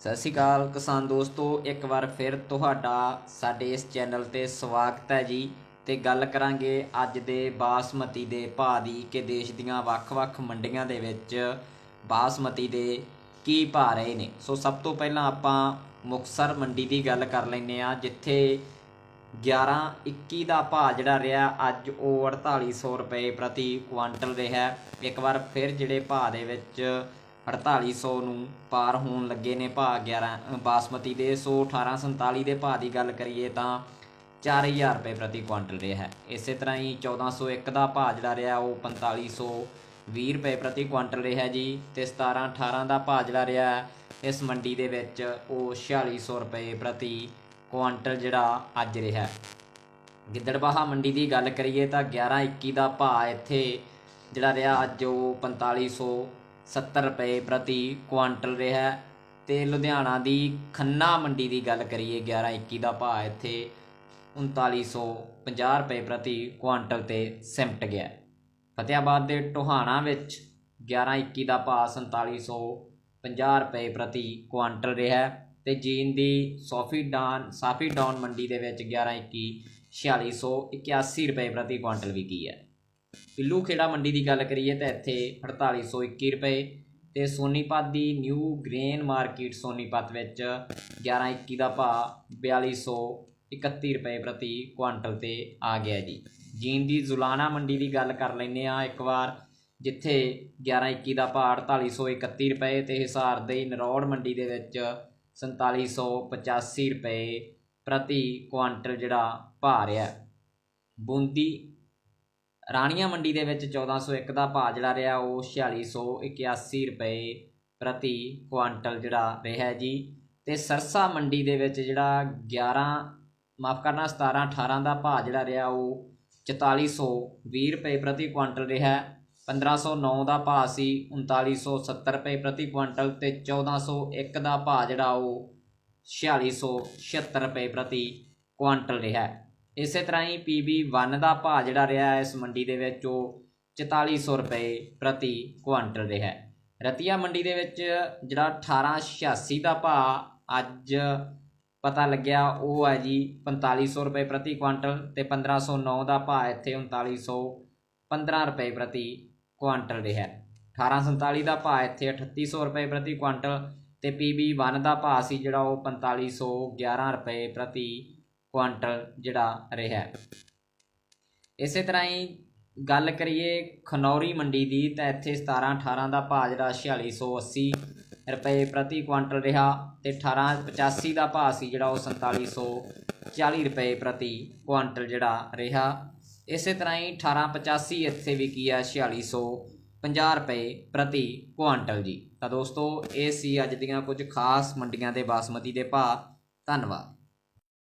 ਸਤਿ ਸ਼੍ਰੀ ਅਕਾਲ ਕਿਸਾਨ ਦੋਸਤੋ, ਇੱਕ ਵਾਰ ਫਿਰ ਤੁਹਾਡਾ ਸਾਡੇ ਇਸ ਚੈਨਲ ਤੇ ਸਵਾਗਤ ਹੈ ਜੀ। ਤੇ ਗੱਲ ਕਰਾਂਗੇ ਅੱਜ ਦੇ ਬਾਸਮਤੀ ਦੇ ਭਾਅ ਦੀ ਕਿ ਦੇਸ਼ ਦੀਆਂ ਵੱਖ-ਵੱਖ ਮੰਡੀਆਂ ਦੇ ਵਿੱਚ ਬਾਸਮਤੀ ਦੇ ਕੀ ਭਾਅ ਰਹੇ ਨੇ। ਸੋ ਸਭ ਤੋਂ ਪਹਿਲਾਂ ਆਪਾਂ ਮੁਕਸਰ ਮੰਡੀ ਦੀ ਗੱਲ ਕਰ ਲੈਂਦੇ ਆ ਜਿੱਥੇ 11 21 ਦਾ ਭਾਅ ਜਿਹੜਾ ਰਿਹਾ, ਅੱਜ ਉਹ 4800 ਰੁਪਏ ਪ੍ਰਤੀ ਕੁਆਂਟਲ ਰਿਹਾ। ਇੱਕ ਵਾਰ ਫਿਰ ਜਿਹੜੇ ਭਾਅ ਦੇ ਵਿੱਚ 4800 ਨੂੰ ਪਾਰ ਹੋਣ ਲੱਗੇ ਨੇ ਭਾਅ 11 ਬਾਸਮਤੀ ਦੇ 11847 ਦੇ ਭਾਅ ਦੀ ਗੱਲ ਕਰੀਏ ਤਾਂ 4000 ਰੁਪਏ ਪ੍ਰਤੀ ਕੁਆਂਟਲ ਰਿਹਾ ਹੈ ਇਸੇ ਤਰ੍ਹਾਂ ਹੀ 1401 ਦਾ ਭਾਅ ਜਿਹੜਾ ਰਿਹਾ ਉਹ 4520 ਰੁਪਏ ਪ੍ਰਤੀ ਕੁਆਂਟਲ ਰਿਹਾ ਜੀ ਤੇ 17 18 ਦਾ ਭਾਅ ਜਿਹੜਾ ਰਿਹਾ ਇਸ ਮੰਡੀ ਦੇ ਵਿੱਚ ਉਹ 4600 ਰੁਪਏ ਪ੍ਰਤੀ ਕੁਆਂਟਲ ਜਿਹੜਾ ਅੱਜ ਰਿਹਾ ਹੈ। ਗਿੱਦੜਬਾਹਾ ਮੰਡੀ ਦੀ ਗੱਲ ਕਰੀਏ ਤਾਂ 11 21 ਦਾ ਭਾਅ ਇੱਥੇ ਜਿਹੜਾ ਰਿਹਾ ਅੱਜ ਉਹ 4570 ਰੁਪਏ ਪ੍ਰਤੀ ਕੁਆਂਟਲ ਰਿਹਾ ਹੈ। ਤੇ ਲੁਧਿਆਣਾ ਦੀ ਖੰਨਾ ਮੰਡੀ ਦੀ ਗੱਲ ਕਰੀਏ 11 21 ਦਾ ਭਾਅ ਇੱਥੇ 3950 ਰੁਪਏ ਪ੍ਰਤੀ ਕੁਆਂਟਲ ਤੇ ਸਿਮਟ ਗਿਆ ਹੈ। ਫਤਿਆਬਾਦ ਦੇ ਟੋਹਾਣਾ ਵਿੱਚ 11 21 ਦਾ ਭਾਅ 4750 ਰੁਪਏ ਪ੍ਰਤੀ ਕੁਆਂਟਲ ਰਿਹਾ ਹੈ। ਤੇ ਜੀਨ ਦੀ ਸੋਫੀ ਡਾਨ, ਸਾਫੀ ਡਾਊਨ ਮੰਡੀ ਦੇ ਵਿੱਚ 11 21 4681 ਰੁਪਏ ਪ੍ਰਤੀ ਕੁਆਂਟਲ ਵਿਕੀ ਹੈ। ਪਿੱਲੂ ਖੇੜਾ ਮੰਡੀ ਦੀ ਗੱਲ ਕਰੀਏ ਤਾਂ ਇੱਥੇ 4821 ਰੁਪਏ ਤੇ ਸੋਨੀਪਤ ਦੀ ਨਿਊ ਗ੍ਰੇਨ ਮਾਰਕੀਟ ਸੋਨੀਪਤ ਵਿੱਚ 11 21 ਦਾ ਭਾਅ 4231 ਰੁਪਏ ਪ੍ਰਤੀ ਕੁਆਂਟਲ ਤੇ ਆ ਗਿਆ ਜੀ। ਜੀਨ ਦੀ ਜ਼ੁਲਾਨਾ ਮੰਡੀ ਦੀ ਗੱਲ ਕਰ ਲੈਂਦੇ ਆ ਇੱਕ ਵਾਰ, ਜਿੱਥੇ 11 21 ਦਾ ਭਾਅ 4831 ਰੁਪਏ ਤੇ ਹਿਸਾਰ ਦੇ ਨਰੌੜ ਮੰਡੀ ਦੇ ਵਿੱਚ 4785 ਰੁਪਏ ਪ੍ਰਤੀ ਕੁਆਂਟਲ ਜਿਹੜਾ ਭਾਅ ਰਿਹਾ। ਬੂੰਦੀ ਰਾਣੀਆਂ ਮੰਡੀ ਦੇ ਵਿੱਚ 1401 ਦਾ ਭਾਅ ਜਿਹੜਾ ਰਿਹਾ, ਉਹ 4681 ਰੁਪਏ ਪ੍ਰਤੀ ਕੁਆਂਟਲ ਜਿਹੜਾ ਰਿਹਾ ਜੀ ਤੇ ਸਰਸਾ ਮੰਡੀ ਦੇ ਵਿੱਚ ਜਿਹੜਾ 11 ਮਾਫ ਕਰਨਾ 17 18 ਦਾ ਭਾਅ ਜਿਹੜਾ ਰਿਹਾ, ਉਹ 4420 ਰੁਪਏ ਪ੍ਰਤੀ ਕੁਆਂਟਲ ਰਿਹਾ ਹੈ। 1509 ਦਾ ਭਾਅ ਸੀ 3970 ਰੁਪਏ ਪ੍ਰਤੀ ਕੁਆਂਟਲ ਤੇ 1401 ਦਾ ਭਾਅ ਜਿਹੜਾ, ਉਹ 4676 ਰੁਪਏ ਪ੍ਰਤੀ ਕੁਆਂਟਲ ਰਿਹਾ ਇਸੇ ਤਰ੍ਹਾਂ ਹੀ PB1 ਦਾ ਭਾਅ ਜਿਹੜਾ ਰਿਹਾ ਇਸ ਮੰਡੀ ਦੇ ਵਿੱਚ, ਉਹ 4400 ਰੁਪਏ ਪ੍ਰਤੀ ਕੁਆਂਟਲ ਰਿਹਾ ਹੈ। ਰਤੀਆ ਮੰਡੀ ਦੇ ਵਿੱਚ ਜਿਹੜਾ 1886 ਦਾ ਭਾਅ ਅੱਜ ਪਤਾ ਲੱਗਿਆ, ਉਹ ਹੈ ਜੀ 4500 ਰੁਪਏ ਪ੍ਰਤੀ ਕੁਆਂਟਲ ਤੇ 1509 ਦਾ ਭਾਅ ਇੱਥੇ 3915 ਰੁਪਏ ਪ੍ਰਤੀ ਕੁਆਂਟਲ ਰਿਹਾ ਹੈ। 1847 ਦਾ ਭਾਅ ਇੱਥੇ 3800 ਰੁਪਏ ਪ੍ਰਤੀ ਕੁਆਂਟਲ ਤੇ PB1 ਦਾ ਭਾਅ ਸੀ ਜਿਹੜਾ ਉਹ 4511 ਰੁਪਏ ਪ੍ਰਤੀ ਕੁਆਂਟਲ ਜਿਹੜਾ ਰਿਹਾ ਇਸੇ ਤਰ੍ਹਾਂ ਹੀ ਗੱਲ ਕਰੀਏ ਖਨੌਰੀ ਮੰਡੀ ਦੀ, ਤਾਂ ਇੱਥੇ 17 18 ਦਾ ਭਾਅ ਜਿਹੜਾ 4680 ਰੁਪਏ ਪ੍ਰਤੀ ਕੁਆਂਟਲ ਰਿਹਾ ਤੇ 1885 ਦਾ ਭਾਅ ਸੀ ਜਿਹੜਾ ਉਹ 4740 ਰੁਪਏ ਪ੍ਰਤੀ ਕੁਆਂਟਲ ਜਿਹੜਾ ਰਿਹਾ। ਇਸੇ ਤਰ੍ਹਾਂ ਹੀ 1885 ਇੱਥੇ ਵਿਕੀ ਆ 4650 ਰੁਪਏ ਪ੍ਰਤੀ ਕੁਆਂਟਲ ਜੀ। ਤਾਂ ਦੋਸਤੋ, ਇਹ ਸੀ ਅੱਜ ਦੀਆਂ ਕੁਝ ਖਾਸ ਮੰਡੀਆਂ ਦੇ ਬਾਸਮਤੀ ਦੇ ਭਾਅ। ਧੰਨਵਾਦ।